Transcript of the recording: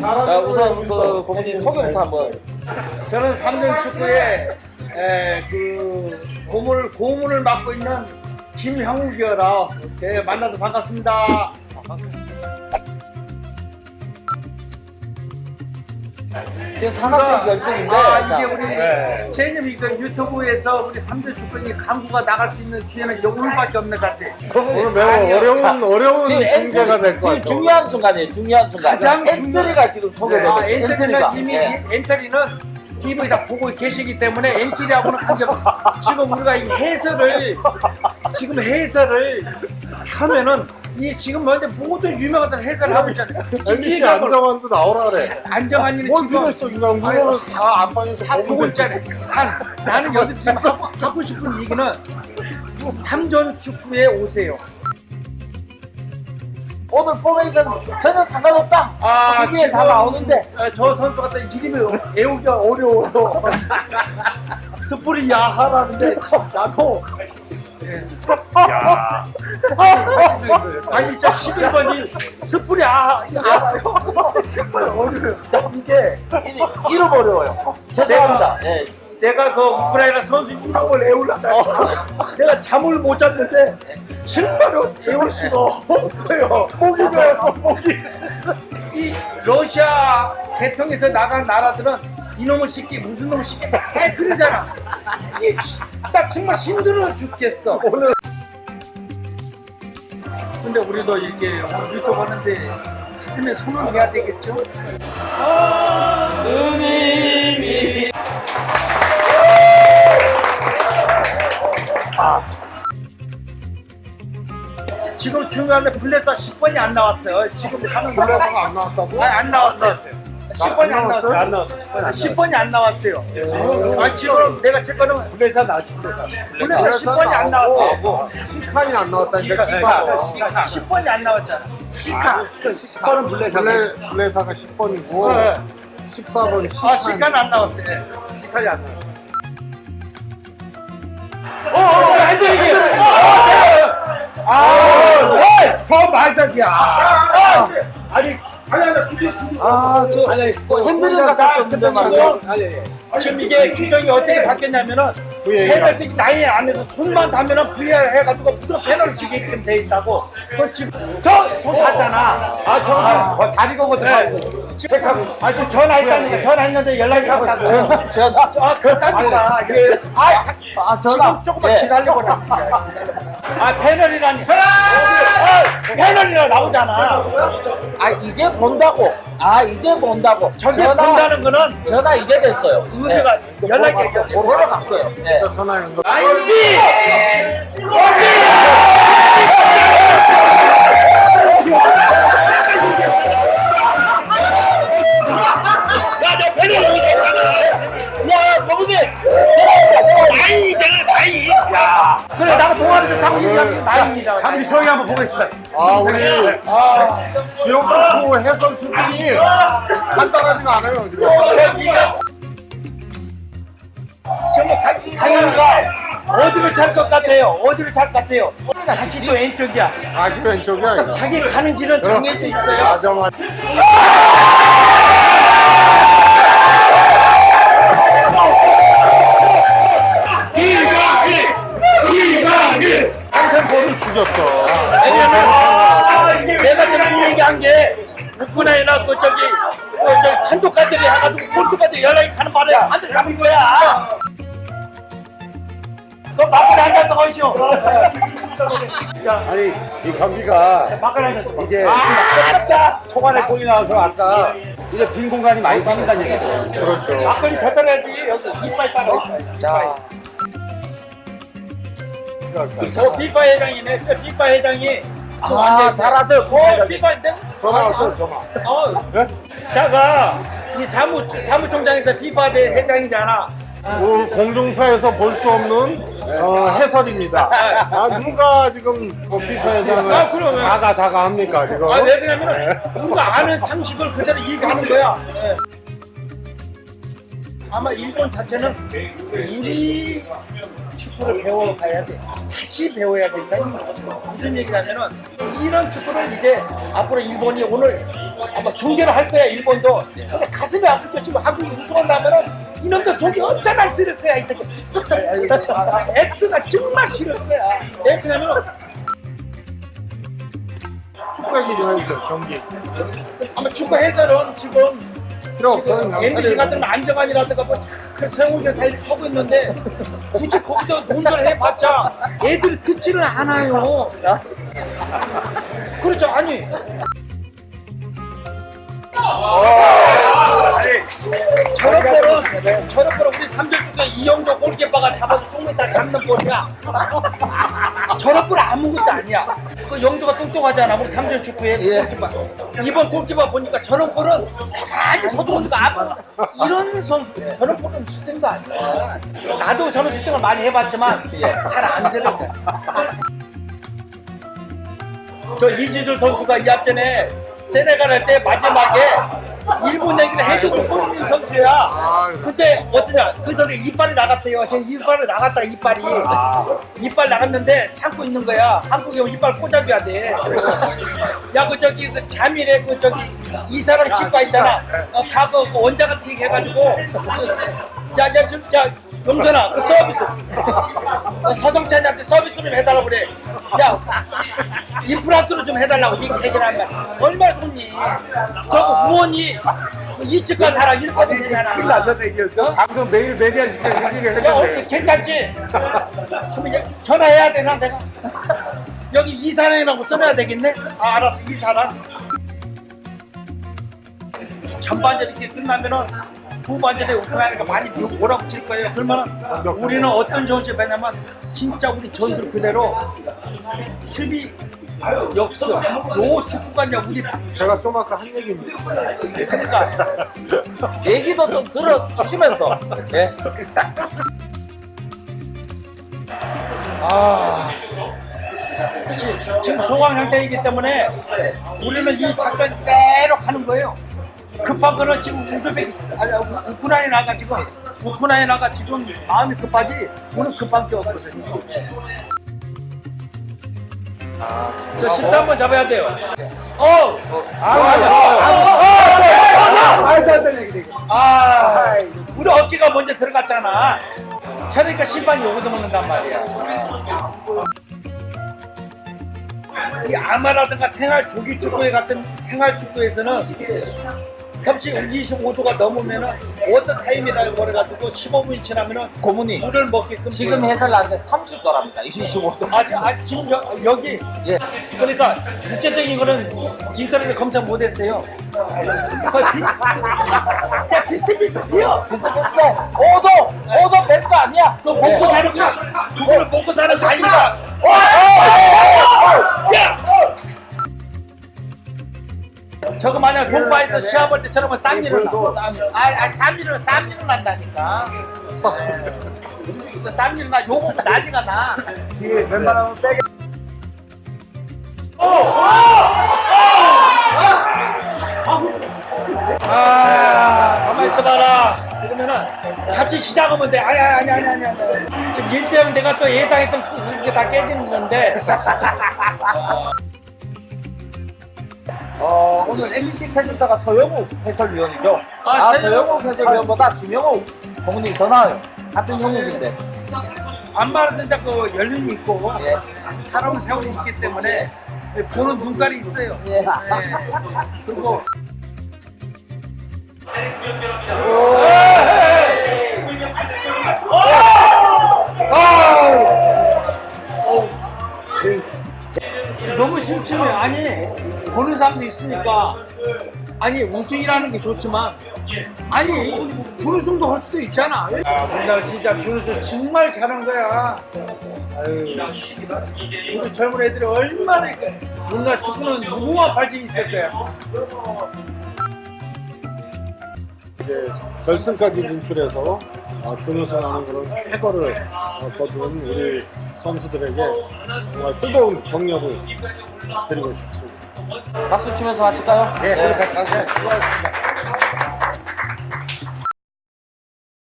자, 우선 그 고모님 소개부터 한번. 저는 삼전 축구의 에, 그 고문을 고문을 맡고 있는 김형욱이어라. 네, 만나서 반갑습니다. 지금 산악적 결승인데. 아 자, 이게 우리 네. 제님이 그 유튜브에서 우리 삼전 축구의 강구가 나갈 수 있는 기회는 오늘밖에 없는 것 같아. 오늘 매우 아니요. 어려운 자, 어려운 지금 중계가 될것 지금 같아요. 중요한 순간이에요. 중요한 순간. 가장 엔트리가 지금 소개되고 아, 엔터리는 이미 예. 엔터리는 TV에 다 보고 계시기 때문에 엔트리하고는 관계 없 지금 우리가 이 해설을 지금 해설을 하면은 이 지금 먼저 모든 유명한 해설을 하고 있잖아요. MBC 안정환도 나오라 그래. 안정환이는 뭘 지금 필요했어 그냥 그거는 다 안방에서 다 보고 보면. 난, 나는 여기서 지금 하고, 하고 싶은 얘기는 삼전 축구에 오세요. 오늘 포메이션 전혀 상관없다. 아, TV에 다 지금, 나오는데. 아, 저 선수 같은 이름이 외우기가 어려워요. 스프리 야하라는데 나도 야. 아니 저 11번이 스프리 야하 알아요? 정말 어려워요. 이게 이- 이름 어려워요. 죄송합니다. 예. 내가 그 우크라이나 선수 이름을 외우려다 내가 잠을 못 잤는데 정말로 외울 수가 없어요. 목이 메었어 목이. 이 러시아 대통에서 나간 나라들은 이놈의 새끼 무슨 놈의 새끼 다 그러잖아. 이게 나 정말 힘들어 죽겠어. 오늘. 근데 우리도 이렇게 유튜브 하는데 가슴에 손을 해야 되겠죠? 누님이 지금 중요한데 블레사 10번이 안 나왔어요. 지금 가는 거. 블레서가 안 나왔다고? 아니, 안 나왔어 요. 10번이 안 나왔어요. 안 나왔어. 10번이 안 나왔어요. 아, 지금 내가 체크는 블레사 나지 블레사. 블레사 10번이 안 나왔어. 시칸이 안 나왔다니까 시칸. 시카. 10번이 안 나왔잖아. 시카. 시카는 블레사. 블레 블레사가 10번이고 네. 14번 아, 시칸. 안 나왔어요. 예. 시카이 안 나. 어, 어, 안 돼, 이게. 아, 저 말다지야. 아니, 아니, 아니, 두개 두 개. 아, 저 아니, 뭐 핸들링 같았었는데 말이야. 아니, 아니. 지금 이게 규정이 어떻게 바뀌었냐면은 페널티 라인 안에서 손만 닿으면은 VR 해가지고 무조건 페널 주게끔 돼 있다고. 그 지금 저손 닿잖아. 아, 저거 어, 다리 거고 들어가고. 체크하고. 아, 지금 전화했다니까 전화했는데 연락이 왔다고. 전화, 전화. 아, 그렇다니까. 이게 아, 아, 전화. 지금 조금만 예. 기다려보라. 아, 패널이라니. 아, 패널이라 나오잖아. 아, 이제 본다고. 아, 이제 본다고. 저게 전화, 본다는 거는 전화 이제 됐어요. 의대가 예. 연락이 보러 갔어요. 예. 전화 연결. 야내 나이 내가 나이. 야. 그래 나가 동아리에서 자꾸 얘기하는 나이입니다. 잠시 소리 한번 보겠습니다. 아 우리 아 지역구 해설 수준이 간단하지가 않아요 지금. 정말 강현이가 어디를 잘것 같아요? 어디를 잘것 같아요? 다시 또 왼쪽이야. 아시 왼쪽이야 이거. 자기 가는 길은 정해져 있어요. 맞아 맞아. 죽였어. 왜냐면 내가 지금 얘기한 게 우크라이나 그 저기 그 저기 한독가들이 해가지고 폴드가들 연락이 가는 말에 한대 잡은 거야. 너 밖에 앉아서 어이쇼. 야, 아니, 이 경기가 밖에 앉아서. 이제 아, 초반에 골이 나와서 아까 이제 빈 공간이 많이 생긴다는 얘기죠. 그렇죠. 막걸리 더 떨어야지. 여기 이빨 따라. 자, 저 비파 회장이네. 저 비파 회장이. 아, 잘하세요. 어, 비파인데? 전화 왔어요 전화. 어. 자가 이 사무 사무총장에서 비파 대 회장이잖아. 그 공중파에서 볼 수 없는 어, 해설입니다. 아 누가 지금 뭐 피파 회장을 아, 그러면. 자가 자가 합니까 지금? 아, 왜 그러냐면 우리가 아는 상식을 그대로 얘기하는 거야. 예. 아마 일본 자체는 우리 축구를 배워가야 돼. 다시 배워야 된다. 이 무슨 얘기냐면은 이런 축구를 이제 앞으로 일본이 오늘 아마 중계를 할 거야 일본도. 근데 가슴이 아플 때 지금 한국이 우승한다면은 이놈들 속이 엄청나 쓰릴 거야 이 새끼. X가 정말 싫을 거야. 왜 그러냐면 축구 얘기 좀 해주세요. 경기. 아마 축구 해설은 지금 필요 없어요. MBC 같은 안정환이라든가 뭐그 세월들 다 이렇게 하고 있는데 굳이 거기서 논의를 해봤자 애들이 듣지는 않아요. 그렇죠. 아니. 저런 볼은 저런 볼은 우리 삼절축에 이영조 골키퍼가 잡아서 조금 이따 잡는 볼이야. 저런 볼은 아무것도 아니야. 그 영조가 뚱뚱하잖아. 우리 삼절 축구에 예. 골키퍼. 이번 골키퍼 보니까 저런 볼은 가만히 서두르니까 아파. 이런 선수 저런 볼은 슈팅도 아니야. 나도 저런 슈팅을 많이 해봤지만 잘 안 되는 거야. 저 이지주 선수가 이 앞전에 세네갈 할 때 마지막에 일본 내기를 해주고 골인 선수야. 그때 어떠냐? 그 선수 이빨이 나갔어요. 제 이빨이 나갔다 이빨이. 이빨 나갔는데 참고 있는 거야. 한국에 오면 이빨 꽂아줘야 돼. 야, 그 저기 그 자밀에 그 저기 이사람 치과 있잖아. 어, 가그 그 원장한테 얘기해가지고 야, 야, 좀, 야, 용선아, 그 서비스. 어, 서정찬한테 서비스 좀 해달라고 그래. 야, 임플란트로 좀 해달라고 얘기- 얘기를 하면 얼마나 좋니? 그리고 후원이 이측간 사람 이렇게 되잖아. 큰일 나셨네 이게 어? 방송 매일 매일 시켜 이렇게 야, 어, 해줬네 괜찮지? 그럼 이제 전화해야 되나 내가? 여기 이사랑이라고 써놔야 되겠네? 아 알았어 이사랑 전반전 이렇게 끝나면은 후반전에 우크라이나가 많이 몰아붙일 거예요 그러면은 우리는 어떤 전술 배냐면 진짜 우리 전술 그대로 수비 역습 요 축구가 이제 우리 제가 좀 아까 한 얘기입니다. 그러니까 얘기도 좀 들어주시면서. 예. 아, 그렇지. 지금 소강 상태이기 때문에 우리는 이 작전 그대로 가는 거예요. 급한 거는 지금 우즈베키스탄, 아니, 우- 우크라이나가 지금 우크라이나가 지금 마음이 급하지 우리는 급한 게 없거든요. 저 13번 잡아야 돼요. 어, 아, 맞아. 아, 말도 안 되는 얘기 아, 우리 어깨가 먼저 들어갔잖아. 그러니까 심판이 여기서 먹는단 말이야. 이 아마라든가 생활 조기 축구회 같은 생활 축구에서는 섭씨 25도가 넘으면은 워터 타임이라고 그래가지고 15분이 지나면은 고문이 물을 먹게끔 지금 돼요. 해설 나는데 30도랍니다. 25도. 아, 지- 아, 지금 여, 여기 예. 그러니까 구체적인 거는 인터넷에 검색 못했어요. 거의 비, 그냥 비슷비슷해요. 비슷비슷해. 5도! 5도 별거 아니야. 너 먹고 사는 거, 그거를 먹고 사는 거 아니다. 야! 저거 만약 송파에서 시합할 때 저러면 쌈일을 나. 쌈일. 아, 아, 쌈일은 쌈일을 난다니까. 그 쌈일 나 요거 나지가 나. 뒤에 웬만하면 빼게 아, 가만 있어봐라. 그러면은 같이 시작하면 돼. 아니, 아니, 아니, 아니, 아니. 지금 1대0 내가 또 예상했던 그게 다 깨지는 건데. 어, 오늘 MBC 캐스터가 서영욱 해설위원이죠. 아, 아, 서영욱 해설위원보다 김영호 고문이 더 나아요. 같은 영역인데. 안 말하던 자꾸 연륜이 있고 예. 살아온 세월이 있기 때문에 보는 눈깔이 있어요. 예. 네. 그리고 너무 심심해. 아니 보는 사람도 있으니까 아니 우승이라는 게 좋지만 아니 준우승도 할 수도 있잖아. 아, 우리나라 진짜 준우승 정말 잘한 거야. 아유, 우리 젊은 애들이 얼마나 우리나라 축구는 무궁화 발전이 있을 거야. 이제 결승까지 진출해서 어, 준우승하는 그런 쾌거를 어, 거둔 우리 선수들에게 정말 뜨거운 격려를 드리고 싶습니다. 박수 치면서 마칠까요? 네, 그렇게 가세요. 수고하셨습니다.